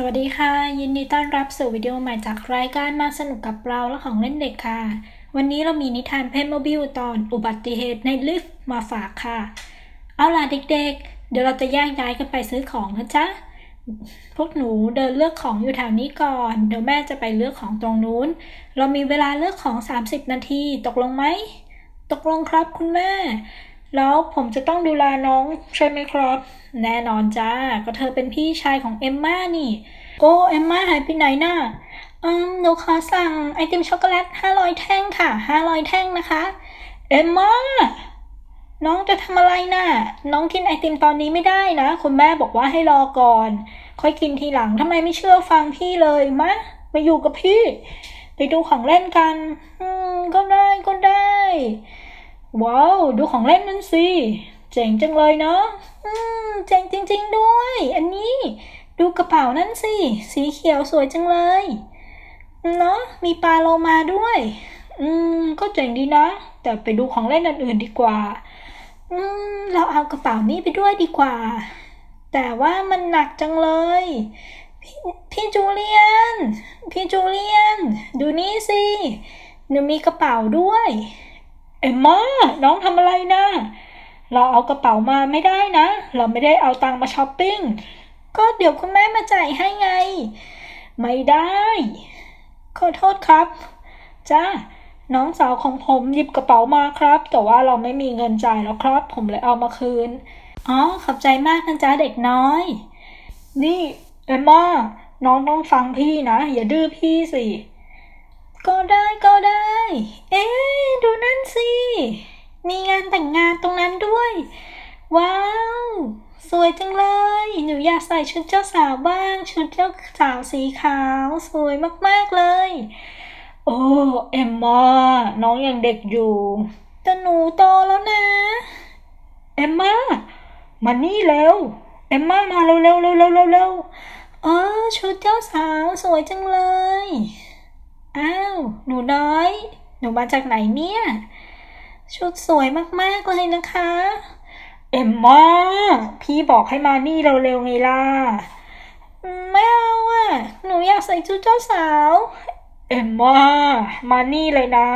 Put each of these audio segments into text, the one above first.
สวัสดีค่ะ ยินดีต้อนรับสู่วิดีโอใหม่จากรายการมาสนุกกับเราและของเล่นเด็กค่ะ วันนี้เรามีนิทานเพนโมบิลตอนอุบัติเหตุในลิฟต์มาฝากค่ะ เอาล่ะเด็กๆเดี๋ยวเราจะแยกย้ายกันไปซื้อของนะจ๊ะ พวกหนูเดินเลือกของอยู่แถวนี้ก่อน เดี๋ยวแม่จะไปเลือกของตรงนู้น เรามีเวลาเลือกของ 30 นาที ตกลงไหม ตกลงครับคุณแม่ แล้วผมจะต้องดูแลน้องใช่ไหมครับ แน่นอนจ้า ก็เธอเป็นพี่ชายของเอมม่านี่ โอ้เอมม่าหายไปไหนน่ะอืมหนูขอสั่งไอติมช็อกโกแลต500 แท่งค่ะ 500 แท่งนะคะ เอมม่า น้องจะทำอะไรน่ะ น้องกินไอติมตอนนี้ไม่ได้นะ คุณแม่บอกว่าให้รอก่อน ค่อยกินทีหลังทำไมไม่เชื่อฟังพี่เลยมะ มาอยู่กับพี่ ไปดูของเล่นกัน อืม ก็ได้ก็ได้ ว้าวดูของเล่นนั่นสิเจ๋งจังเลยเนาะอืมเจ๋งจริง ๆ ด้วย อันนี้ ดูกระเป๋านั่นสิ สีเขียวสวยจังเลย เนาะมีปลาโลมาด้วย อืม ก็เจ๋งดีนะ แต่ไปดูของเล่นอื่นๆดีกว่า อืม เราเอากระเป๋านี้ไปด้วยดีกว่า แต่ว่ามันหนักจังเลยพี่พี่จูเลียน พี่จูเลียน ดูนี่สิหนูมีกระเป๋าด้วย เอ็มม่าน้องทำอะไรนะเราเอากระเป๋ามาไม่ได้นะ เราไม่ได้เอาตังค์มาช้อปปิ้ง ก็เดี๋ยวคุณแม่มาจ่ายให้ไง ไม่ได้ ขอโทษครับ จ้า น้องสาวของผมหยิบกระเป๋ามาครับ แต่ว่าเราไม่มีเงินจ่ายแล้วครับ ผมเลยเอามาคืน อ๋อ ขอบใจมากนะจ๊ะเด็กน้อย นี่เอ็มม่าน้องต้องฟังพี่นะ อย่าดื้อพี่สิ ก็ได้ก็ได้ เอ๊ดูนั่นสิ มีงานแต่งงานตรงนั้นด้วย ว้าว สวยจังเลย หนูอยากใส่ชุดเจ้าสาวบ้าง ชุดเจ้าสาวสีขาว สวยมากๆเลย โอ้ เอ็มมาน้องยังเด็กอยู่ แต่หนูโตแล้วนะ เอ็มมามานี่เร็ว เอ็มมามาเร็วเร็วเร็วเร็วเร็วเร็วเออชุดเจ้าสาวสวยจังเลย อ้าว หนูน้อย หนูมาจากไหนเนี่ย ชุดสวยมากๆเลยนะคะ เอ็มมาพี่บอกให้มานี่เร็วๆไงล่ะ ไม่เอาอะ หนูอยากใส่ชุดเจ้าสาว เอ็มมามานี่เลยนะ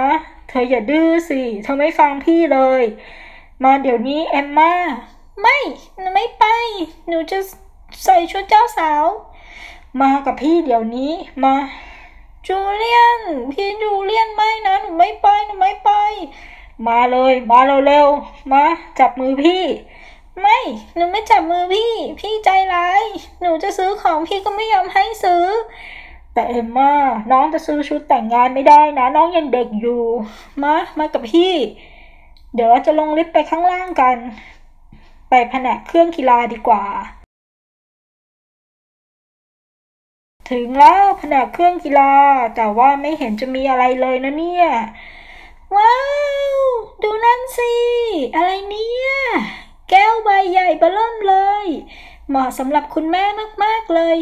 เธออย่าดื้อสิ เธอไม่ฟังพี่เลย มาเดี๋ยวนี้เอ็มมาไม่หนูไม่ไป หนูจะใส่ชุดเจ้าสาว มากับพี่เดี๋ยวนี้ มา จูเลียน พี่จูเลียนไม่นะหนูไม่ไปหนูไม่ไป มาเลย มาเร็วๆมาจับมือพี่ ไม่หนูไม่จับมือพี่ พี่ใจร้ายหนูจะซื้อของพี่ก็ไม่ยอมให้ซื้อ แต่เอ็มมาน้องจะซื้อชุดแต่งงานไม่ได้นะ น้องยังเด็กอยู่มามากับพี่ เดี๋ยวเราจะลงลิฟต์ไปข้างล่างกัน ไปแผนกเครื่องกีฬาดีกว่า ถึงแล้วแผนกเครื่องกีฬา แต่ว่าไม่เห็นจะมีอะไรเลยนะเนี่ย ว้าว ดูนั่นสิ อะไรเนี่ย แก้วใบใหญ่เบ้อเริ่มเลย เหมาะสำหรับคุณแม่มากๆเลย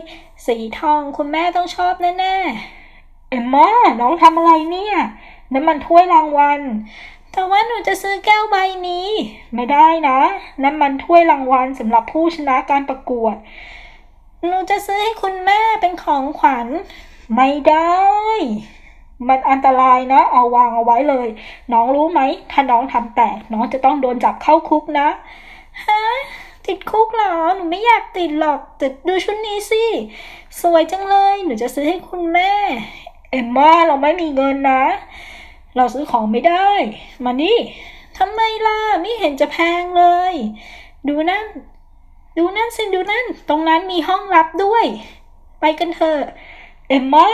สีทองคุณแม่ต้องชอบแน่ๆเอ็มม่าน้องทำอะไรเนี่ยนั่นมันถ้วยรางวัลแต่ว่าหนูจะซื้อแก้วใบนี้ ไม่ได้นะนั่นมันถ้วยรางวัลสำหรับผู้ชนะการประกวด หนูจะซื้อให้คุณแม่เป็นของขวัญ ไม่ได้ มันอันตรายนะ เอาวางเอาไว้เลย น้องรู้ไหม ถ้าน้องทำแตกน้องจะต้องโดนจับเข้าคุกนะ ฮะ ติดคุกเหรอ หนูไม่อยากติดหรอกแต่ดูชุดนี้สิ สวยจังเลย หนูจะซื้อให้คุณแม่ เอมม่าเราไม่มีเงินนะ เราซื้อของไม่ได้ มานี่ทำไมล่ะ ไม่เห็นจะแพงเลย ดูนั่น ดูนั่นสิดูนั่น ตรงนั้นมีห้องลับด้วย ไปกันเถอะ เอ็มมา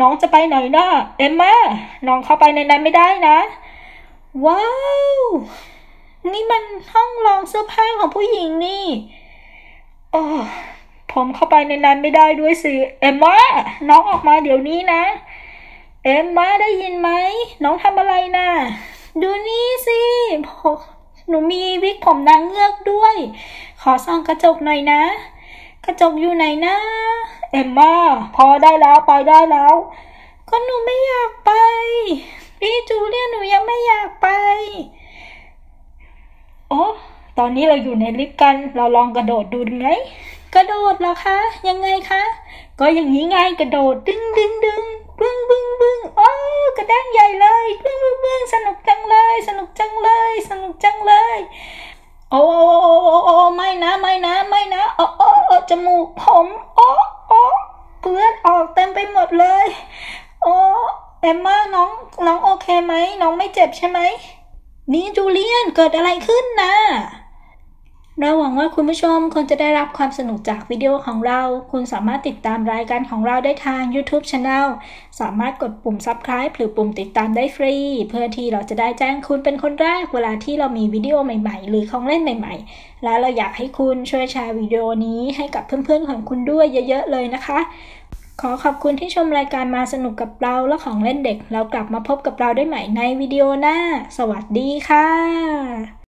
น้องจะไปไหนนะเอ็มมาน้องเข้าไปในนั้นไม่ได้นะ ว้าว นี่มันห้องรองเสื้อผ้าของผู้หญิงนี่โอ้ผมเข้าไปในนั้นไม่ได้ด้วยสิ เอ็มมาน้องออกมาเดี๋ยวนี้นะ เอ็มมาได้ยินไหม น้องทำอะไรนะดูนี่สิ หนูมีวิกผมนางเงือกด้วย ขอส่องกระจกหน่อยนะ กระจกอยู่ไหนนะ เอ็มม่าพอได้แล้วไปได้แล้ว ก็หนูไม่อยากไป พี่จูเลียนหนูยังไม่อยากไป โอ้ตอนนี้เราอยู่ในลิฟต์กัน เราลองกระโดดดูดไหมกระโดดเหรอคะ ยังไงคะ ก็อย่างนี้ไงกระโดดดึงดึงดึง บึ้งบึ้งบึ้งโอ้กระด้างใหญ่เลยบึ้งบึ้งบึ้งสนุกจังเลย สนุกจังเลย สนุกจังเลย โอ้โอ้ไม่นะไม่นะไม่นะโอ้โอ้โอ้จมูกผมโอ้โอ้เลือดออกเต็มไปหมดเลยโอ้เอมม่าน้องน้องโอเคไหมน้องไม่เจ็บใช่ไหมนี่จูเลียนเกิดอะไรขึ้นนะ เราหวังว่าคุณผู้ชมคงจะได้รับความสนุกจากวิดีโอของเรา คุณสามารถติดตามรายการของเราได้ทาง YouTube Channel สามารถกดปุ่ม Subscribe หรือปุ่มติดตามได้ฟรี เพื่อที่เราจะได้แจ้งคุณเป็นคนแรกเวลาที่เรามีวิดีโอใหม่ๆ หรือของเล่นใหม่ ๆ และเราอยากให้คุณช่วยแชร์วิดีโอนี้ให้กับเพื่อนๆของคุณด้วยเยอะๆเลยนะคะ ขอขอบคุณที่ชมรายการมาสนุกกับเราและของเล่นเด็กแล้วกลับมาพบกับเราได้ใหม่ในวิดีโอหน้า สวัสดีค่ะ